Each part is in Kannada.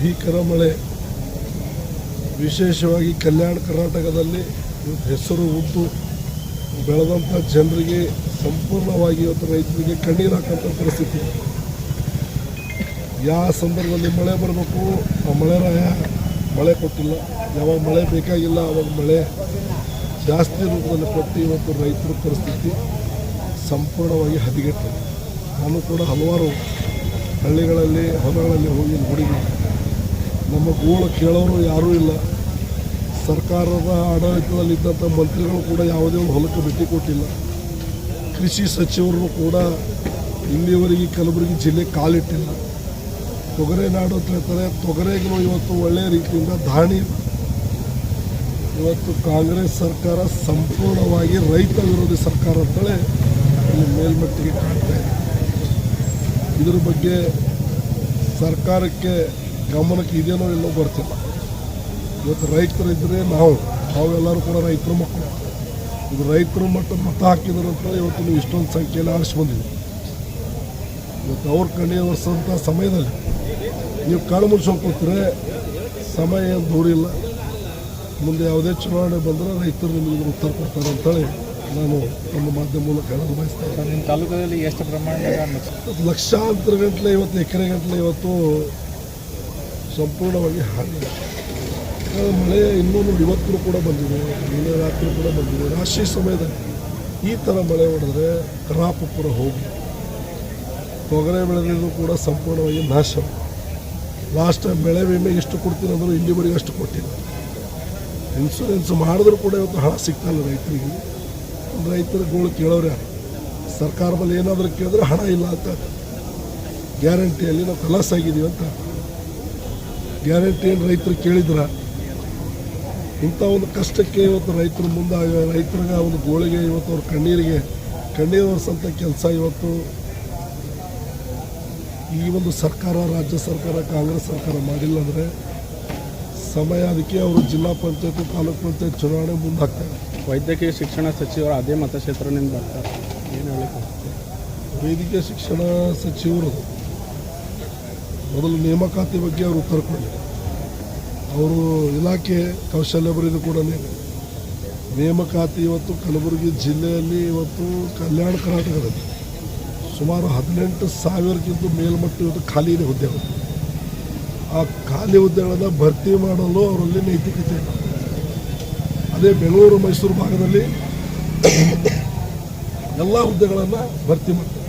ಭೀಕರ ಮಳೆ, ವಿಶೇಷವಾಗಿ ಕಲ್ಯಾಣ ಕರ್ನಾಟಕದಲ್ಲಿ ಹೆಸರು ಉದ್ದು ಬೆಳೆದಂಥ ಜನರಿಗೆ ಸಂಪೂರ್ಣವಾಗಿ ಇವತ್ತು ರೈತರಿಗೆ ಕಣ್ಣೀರು ಹಾಕೋಂಥ ಪರಿಸ್ಥಿತಿ. ಯಾವ ಸಂದರ್ಭದಲ್ಲಿ ಮಳೆ ಬರಬೇಕು? ಆ ಮಳೆ ರಾಯ ಮಳೆ ಕೊಟ್ಟಿಲ್ಲ. ಯಾವಾಗ ಮಳೆ ಬೇಕಾಗಿಲ್ಲ ಆವಾಗ ಮಳೆ ಜಾಸ್ತಿ ರೂಪದಲ್ಲಿ ಕೊಟ್ಟು ಇವತ್ತು ರೈತರ ಪರಿಸ್ಥಿತಿ ಸಂಪೂರ್ಣವಾಗಿ ಹದಗೆಟ್ಟಿದೆ. ನಾನು ಕೂಡ ಹಲವಾರು ಹಳ್ಳಿಗಳಲ್ಲಿ, ಹೊಲಗಳಲ್ಲಿ ಹೋಗಿ ನೋಡಿದ್ದೀನಿ ನಮ್ಮ ಗೋಳು ಕೇಳೋರು ಯಾರೂ ಇಲ್ಲ. ಸರ್ಕಾರದ ಆಡಳಿತದಲ್ಲಿದ್ದಂಥ ಮಂತ್ರಿಗಳು ಕೂಡ ಯಾವುದೇ ಒಂದು ಹೊಲಕ್ಕೆ ಭೇಟಿ ಕೊಟ್ಟಿಲ್ಲ. ಕೃಷಿ ಸಚಿವರು ಕೂಡ ಇಲ್ಲಿವರೆಗೆ ಕಲಬುರಗಿ ಜಿಲ್ಲೆ ಕಾಲಿಟ್ಟಿಲ್ಲ. ತೊಗರೆ ನಾಡು ಅಂತ ಹೇಳ್ತಾರೆ ತೊಗರೆಗೂ ಇವತ್ತು ಒಳ್ಳೆಯ ರೀತಿಯಿಂದ ದಾಣಿ ಇವತ್ತು ಕಾಂಗ್ರೆಸ್ ಸರ್ಕಾರ ಸಂಪೂರ್ಣವಾಗಿ ರೈತ ವಿರೋಧಿ ಸರ್ಕಾರ ಅಂತಲೇ ಇಲ್ಲಿ ಮೇಲ್ಮಟ್ಟಿಗೆ ಕಾಣ್ತಾ ಇದ್ರ ಬಗ್ಗೆ ಸರ್ಕಾರಕ್ಕೆ ಗಮನಕ್ಕೆ ಇದೇನೋ ಎಲ್ಲೋ ಬರ್ತಿಲ್ಲ ಇವತ್ತು ರೈತರಿದ್ದರೆ ನಾವು, ನಾವೆಲ್ಲರೂ ಕೂಡ ರೈತರ ಮಕ್ಕಳು. ಇದು ರೈತರ ಮಟ್ಟ ಮತ ಹಾಕಿದ್ರು ಅಂತ ಇವತ್ತು ನೀವು ಇಷ್ಟೊಂದು ಸಂಖ್ಯೆಯಲ್ಲಿ ಆರಿಸಿ ಬಂದಿದೆ ಇವತ್ತು ಅವ್ರ ಕಣ್ಣಿ ಒರೆಸೋಂಥ ಸಮಯದಲ್ಲಿ ನೀವು ಮುಚ್ಕೊಂಡು ಕೂತ್ರೆ ಸಮಯ ಏನು ದೂರಿಲ್ಲ. ಮುಂದೆ ಯಾವುದೇ ಚುನಾವಣೆ ಬಂದರೆ ರೈತರು ನಿಮಗೆ ಉತ್ತರ ಕೊಡ್ತಾರೆ ಅಂತೇಳಿ ನಾನು ನಮ್ಮ ಮಾಧ್ಯಮ ಮೂಲಕ ಹೇಳಲು ಬಯಸ್ತೇನೆ. ನಿಮ್ಮ ತಾಲೂಕಲ್ಲಿ ಎಷ್ಟು ಪ್ರಮಾಣದ ಲಕ್ಷಾಂತರ ಗಂಟಲೆ ಇವತ್ತು ಎಕರೆ ಗಂಟಲೆ ಇವತ್ತು ಸಂಪೂರ್ಣವಾಗಿ ಹಾನಿ. ಮಳೆ ಇನ್ನೂ ಇವತ್ತು ಕೂಡ ಬಂದಿದೆ ನಿನ್ನೆ ರಾತ್ರಿ ಕೂಡ ಬಂದಿದೆ. ರಾಶಿ ಸಮಯದಲ್ಲಿ ಈ ಥರ ಮಳೆ ಹೊಡೆದ್ರೆ ಕ್ರಾಪ್ ಕೂಡ ಹೋಗಿ ತೊಗರೆ ಬೆಳೆದಿದ್ದು ಕೂಡ ಸಂಪೂರ್ಣವಾಗಿ ನಾಶ. ಲಾಸ್ಟ್ ಟೈಮ್ ಬೆಳೆ ವಿಮೆ ಎಷ್ಟು ಕೊಡ್ತೀನಿ ಅಂದರೂ ಇಲ್ಲಿವರೆಗೆ ಅಷ್ಟು ಕೊಟ್ಟಿಲ್ಲ. ಇನ್ಸೂರೆನ್ಸ್ ಮಾಡಿದ್ರು ಕೂಡ ಇವತ್ತು ಹಣ ಸಿಗ್ತಾ ಇಲ್ಲ ರೈತರಿಗೆ. ರೈತರ ಗೋಳು ಕೇಳೋರು ಯಾರು ಸರ್ಕಾರ ಬಳಿ ಏನಾದರೂ ಕೇಳಿದ್ರೆ ಹಣ ಇಲ್ಲ ಅಂತ ಗ್ಯಾರಂಟಿಯಲ್ಲಿ ನಾವು ಕಲಾಸ ಆಗಿದ್ದೀವಿ ಅಂತ ಗ್ಯಾರಂಟಿ ಏನು ರೈತರು ಕೇಳಿದ್ರ? ಇಂಥ ಒಂದು ಕಷ್ಟಕ್ಕೆ ಇವತ್ತು ರೈತರು ಮುಂದೆ, ರೈತರಿಗೆ ಒಂದು ಗೋಳಿಗೆ, ಇವತ್ತು ಅವ್ರ ಕಣ್ಣೀರಿಗೆ ಕಣ್ಣೀರು ಒರೆಸಂಥ ಕೆಲಸ ಇವತ್ತು ಈ ಒಂದು ಸರ್ಕಾರ, ರಾಜ್ಯ ಸರ್ಕಾರ, ಕಾಂಗ್ರೆಸ್ ಸರ್ಕಾರ ಮಾಡಿಲ್ಲ ಅಂದರೆ ಸಮಯ ಅದಕ್ಕೆ ಅವರು ಜಿಲ್ಲಾ ಪಂಚಾಯತ್, ತಾಲೂಕು ಪಂಚಾಯತ್ ಚುನಾವಣೆ ಮುಂದೆ ಹಾಕ್ತಾರೆ ವೈದ್ಯಕೀಯ ಶಿಕ್ಷಣ ಸಚಿವರು ಅದೇ ಮತಕ್ಷೇತ್ರದಿಂದ ಬರ್ತಾರೆ. ಏನು ಹೇಳಕ್ಕೆ ವೈದ್ಯಕೀಯ ಶಿಕ್ಷಣ ಸಚಿವರು ಮೊದಲು ನೇಮಕಾತಿ ಬಗ್ಗೆ ಅವರು ಉತ್ತರ ಕೊಡಲಿ ಅವರು ಇಲಾಖೆ ಕೌಶಲ್ಯಾಭಿವೃದ್ಧಿ ಕೂಡ ನೇಮ- ನೇಮಕಾತಿ ಇವತ್ತು ಕಲಬುರಗಿ ಜಿಲ್ಲೆಯಲ್ಲಿ ಇವತ್ತು ಕಲ್ಯಾಣ ಕರ್ನಾಟಕದಲ್ಲಿ ಸುಮಾರು ಹದಿನೆಂಟು ಸಾವಿರಕ್ಕಿಂತ ಮೇಲ್ಮಟ್ಟ ಇವತ್ತು ಖಾಲಿ ಇದೆ ಹುದ್ದೆಗಳು ಆ ಖಾಲಿ ಹುದ್ದೆಗಳನ್ನು ಭರ್ತಿ ಮಾಡಲು ಅವರಲ್ಲಿ ನೈತಿಕತೆ ಇಲ್ಲ. ಅದೇ ಬೆಂಗಳೂರು, ಮೈಸೂರು ಭಾಗದಲ್ಲಿ ಎಲ್ಲ ಹುದ್ದೆಗಳನ್ನು ಭರ್ತಿ ಮಾಡ್ತಾರೆ.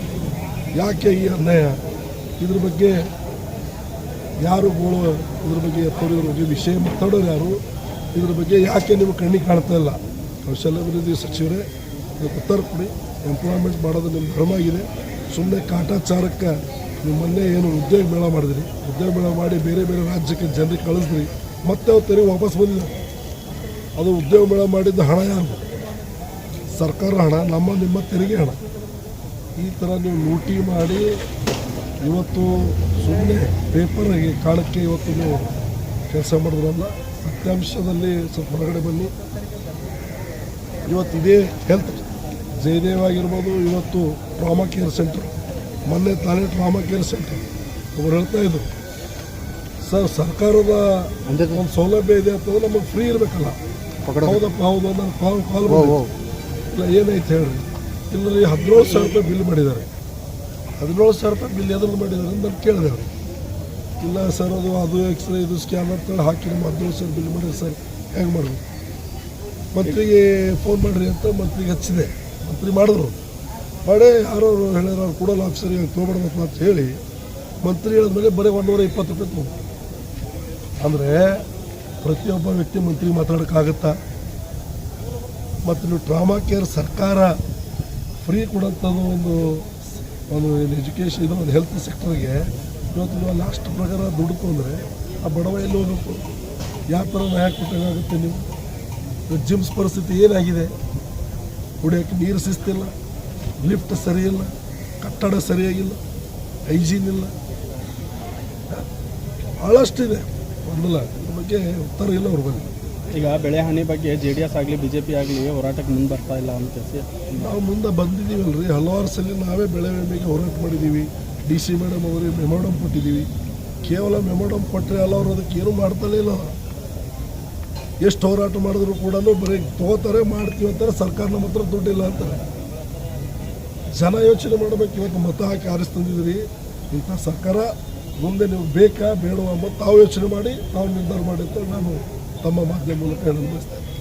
ಯಾಕೆ ಈ ಅನ್ಯಾಯ? ಇದ್ರ ಬಗ್ಗೆ ಯಾರು ಗೋಳು, ಇದ್ರ ಬಗ್ಗೆ ಎತ್ತೋರಿದ್ರ ಬಗ್ಗೆ ವಿಷಯ ಮಾತಾಡೋರು ಯಾರು? ಇದ್ರ ಬಗ್ಗೆ ಯಾಕೆ ನೀವು ಕಣ್ಣಿ ಕಾಣ್ತಾ ಇಲ್ಲ? ಕೌಶಲ್ಯಾಭಿವೃದ್ಧಿ ಸಚಿವರೇ ಇದಕ್ಕೆ ಉತ್ತರ ಕೊಡಿ. ಎಂಪ್ಲಾಯ್ಮೆಂಟ್ ಮಾಡೋದು ನಿಮ್ಮ ಧರ್ಮ ಆಗಿದೆ. ಸುಮ್ಮನೆ ಕಾಟಾಚಾರಕ್ಕೆ ನೀವು ಮೊನ್ನೆ ಏನು ಉದ್ಯೋಗ ಮೇಳ ಮಾಡಿದ್ರಿ? ಉದ್ಯೋಗ ಮೇಳ ಮಾಡಿ ಬೇರೆ ಬೇರೆ ರಾಜ್ಯಕ್ಕೆ ಜನರಿಗೆ ಕಳಿಸಿದ್ರಿ. ಮತ್ತೆ ಅವ್ರು ತೆರಿಗೆ ವಾಪಸ್ ಬಂದಿದ್ದಾರೆ ಅದು ಉದ್ಯೋಗ ಮೇಳ ಮಾಡಿದ್ದ ಹಣ ಯಾರು? ಸರ್ಕಾರ ಹಣ ನಮ್ಮ ನಿಮ್ಮ ತೆರಿಗೆ ಹಣ. ಈ ಥರ ನೀವು ಲೂಟಿ ಮಾಡಿ ಇವತ್ತು ಸುಮ್ಮನೆ ಪೇಪರ್ಗೆ ಕಾಲಕ್ಕೆ ಇವತ್ತು ನೀವು ಕೆಲಸ ಮಾಡಿದ್ರಲ್ಲ ಸತ್ಯಾಂಶದಲ್ಲಿ ಸ್ವಲ್ಪ ಹೊರಗಡೆ ಬನ್ನಿ. ಇವತ್ತು ಇದೇ ಹೆಲ್ತ್ ಜಯದೇವ್ ಆಗಿರ್ಬೋದು ಇವತ್ತು ಟ್ರಾಮಾ ಕೇರ್ ಸೆಂಟರ್ ಮೊನ್ನೆ ತಾನೇ ಟ್ರಾಮಾ ಕೇರ್ ಸೆಂಟರ್ ಅವ್ರು ಹೇಳ್ತಾ ಇದ್ರು ಸರ್ ಸರ್ಕಾರದ ಒಂದು ಸೌಲಭ್ಯ ಇದೆ ಅಂತಂದ್ರೆ ನಮಗೆ ಫ್ರೀ ಇರಬೇಕಲ್ಲ. ಹೌದಪ್ಪ ಹೌದು ನಾನು ಕಾಲ್ ಕಾಲ್ ಇಲ್ಲ ಏನೈತೆ ಹೇಳ್ರಿ? ಇಲ್ಲ ಹದಿನೇಳು ಸಾವಿರ ರೂಪಾಯಿ ಬಿಲ್ ಮಾಡಿದ್ದಾರೆ. ಹದಿನೇಳು ಸಾವಿರ ರೂಪಾಯಿ ಬಿಲ್ ಎದ್ರಲ್ಲಿ ಮಾಡಿದ್ದಾರೆ ಅಂತ ನಾನು ಕೇಳಿದೆ ಅವ್ರಿಗೆ. ಇಲ್ಲ ಸರ್ ಅದು ಅದು ಎಕ್ಸ್ರೇ ಇದು ಸ್ಕ್ಯಾನ್ ಅಂತ ಹಾಕಿ ನಮ್ಮ ಹದಿನೇಳು ಸಾವಿರ ಬಿಲ್ ಮಾಡಿ ಸರ್. ಹೆಂಗೆ ಮಾಡೋದು ಮಂತ್ರಿಗೆ ಫೋನ್ ಮಾಡಿರಿ ಅಂತ ಮಂತ್ರಿಗೆ ಹಚ್ಚಿದೆ. ಮಂತ್ರಿ ಮಾಡಿದ್ರು. ಮಾಡೇ ಯಾರೋ ಹೇಳಿದ್ರು ಅವ್ರು ಕೊಡೋಲ್ಲ ಆಫೀಸರ್ ತೊಗೊಬಾರ್ದಪ್ಪ ಅಂತ ಹೇಳಿ ಮಂತ್ರಿ ಹೇಳಿದ್ಮೇಲೆ ಬರೀ ಒಂದೂವರೆ ಇಪ್ಪತ್ತು ರೂಪಾಯಿ ತೊಗೊಂಡು ಅಂದರೆ ಪ್ರತಿಯೊಬ್ಬ ವ್ಯಕ್ತಿ ಮಂತ್ರಿ ಮಾತಾಡೋಕ್ಕಾಗತ್ತಾ? ಮತ್ತು ನೀವು ಟ್ರಾಮಾ ಕೇರ್ ಸರ್ಕಾರ ಫ್ರೀ ಕೊಡೋಂಥದ್ದು ಒಂದು ಒಂದು ಎಜುಕೇಷನ್ ಇದು ಒಂದು ಹೆಲ್ತ್ ಸೆಕ್ಟರ್ಗೆ ಇವತ್ತು ನೀವು ಲಾಸ್ಟ್ ಪ್ರಕಾರ ದುಡ್ಡು ತೊಂದರೆ ಆ ಬಡವ ಎಲ್ಲಿ ಹೋಗಬೇಕು. ಯಾವ ಥರ ನ್ಯಾಯ ಕೊಟ್ಟಾಗುತ್ತೆ ನೀವು? ಜಿಮ್ಸ್ ಪರಿಸ್ಥಿತಿ ಏನಾಗಿದೆ? ಕುಡಿಯೋಕ್ಕೆ ನೀರು ಸಿಸ್ತಿಲ್ಲ ಲಿಫ್ಟ್ ಸರಿಯಿಲ್ಲ ಕಟ್ಟಡ ಸರಿಯಾಗಿಲ್ಲ ಹೈಜೀನ್ ಇಲ್ಲ. ಭಾಳಷ್ಟಿದೆ ಇದ್ರ ಬಗ್ಗೆ ಉತ್ತರ ಇಲ್ಲ ಅವ್ರ ಬಗ್ಗೆ. ಈಗ ಬೆಳೆ ಹಾನಿ ಬಗ್ಗೆ ಜೆ ಡಿ ಎಸ್ ಆಗಲಿ ಬಿ ಜೆ ಪಿ ಆಗಲಿ ಹೋರಾಟಕ್ಕೆ ಮುಂದೆ ಬರ್ತಾ ಇಲ್ಲ ಅಂತ ನಾವು ಮುಂದೆ ಬಂದಿದ್ದೀವಲ್ರಿ. ಹಲವಾರು ಸಲ ನಾವೇ ಬೆಳೆ ವಿಮೆಗೆ ಹೋರಾಟ ಮಾಡಿದ್ದೀವಿ. ಡಿ ಸಿ ಮೇಡಮ್ ಅವರಿಗೆ ಮೆಮೋಡಮ್ ಕೊಟ್ಟಿದ್ದೀವಿ. ಕೇವಲ ಮೆಮೋಡಮ್ ಕೊಟ್ಟರೆ ಅಲ್ಲ ಅವ್ರು ಅದಕ್ಕೆ ಏನು ಮಾಡ್ತಾನೆ ಇಲ್ಲ. ಎಷ್ಟು ಹೋರಾಟ ಮಾಡಿದ್ರು ಕೂಡ ಬರೀ ತಗೋತಾರೆ ಮಾಡ್ತೀವಿ ಅಂತಾರೆ ಸರ್ಕಾರ ನಮ್ಮ ಹತ್ರ ದುಡ್ಡಿಲ್ಲ ಅಂತಾರೆ. ಜನ ಯೋಚನೆ ಮಾಡಬೇಕು ಇವತ್ತು ಮತ ಹಾಕಿ ಆರಿಸ್ತಂದಿದ್ರಿ ಇಂಥ ಸರ್ಕಾರ ಮುಂದೆ ನೀವು ಬೇಕಾ ಬೇಡವಾ ಮತ್ತು ತಾವು ಯೋಚನೆ ಮಾಡಿ, ತಾವು ನಿರ್ಧಾರ ಮಾಡಿ ಅಂತ ನಾನು ತಮ್ಮ ಮಾಧ್ಯಮ ಮೂಲಕ ಹೇಳಲು ಬಯಸ್ತೇನೆ.